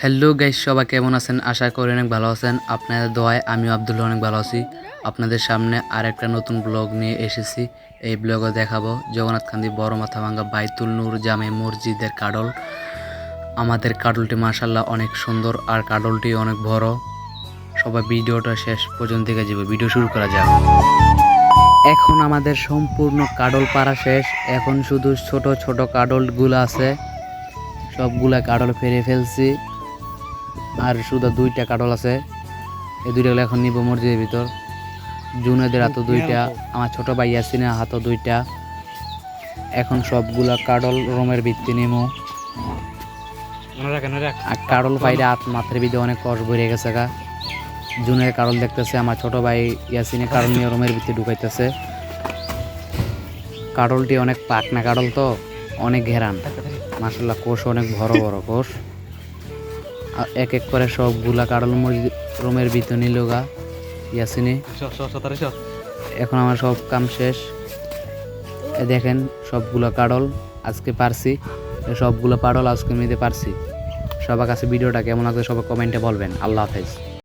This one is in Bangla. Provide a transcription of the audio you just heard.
হ্যালো গাইস সবাই কেমন আছেন? আশা করি অনেক ভালো আছেন। আপনাদের দোয়ায় আমিও আব্দুল্লাহ অনেক ভালো আছি। আপনাদের সামনে আর একটা নতুন ব্লগ নিয়ে এসেছি। এই ব্লগে দেখাবো জগন্নাথ কান্দি বড় মাথা ভাঙ্গা বাইতুল নূর জামে মসজিদের কাডল। আমাদের কাডলটি মার্শাল্লাহ অনেক সুন্দর আর কাডলটি অনেক বড়। সবাই ভিডিওটা শেষ পর্যন্ত দেখে যাবে। ভিডিও শুরু করা যাক। এখন আমাদের সম্পূর্ণ কাডল পাড়া শেষ। এখন শুধু ছোট ছোট কাডলগুলো আছে। সবগুলা কাডল ফেরে ফেলছি। আর শুধু দুইটা কাটল আছে। এই দুইটা এখন নিব মসজিদের ভিতর। জুনেদের হাতও দুইটা আমার ছোট ভাই ইয়াসিনের হাতও দুইটা। এখন সবগুলা কাডল রোমের ভিত্তি নিমু আর কাডল পাইরে হাত মাত্রের ভিতরে অনেক কষ ভরে গেছে গা। জুনের কাডল দেখতেছে আমার ছোট ভাই ইয়াসিনে কাডল নিয়ে রোমের ভিতরে ঢুকাইতেছে। কাডলটি অনেক পাকনা কাডল তো অনেক ঘেরান। মাসাল্লাহ কোষ অনেক বড় বড় কোষ। এক এক করে সবগুলা কাডল মসজিদ রুমের ভিতর নিল গা ইয়াসিনে। এখন আমার সব কাম শেষ। দেখেন সবগুলো কাডল আজকে পারছি। সবগুলো পাটল আজকে নিতে পারছি। সবার কাছে ভিডিওটা কেমন লাগছে সবাই কমেন্টে বলবেন। আল্লাহ হাফেজ।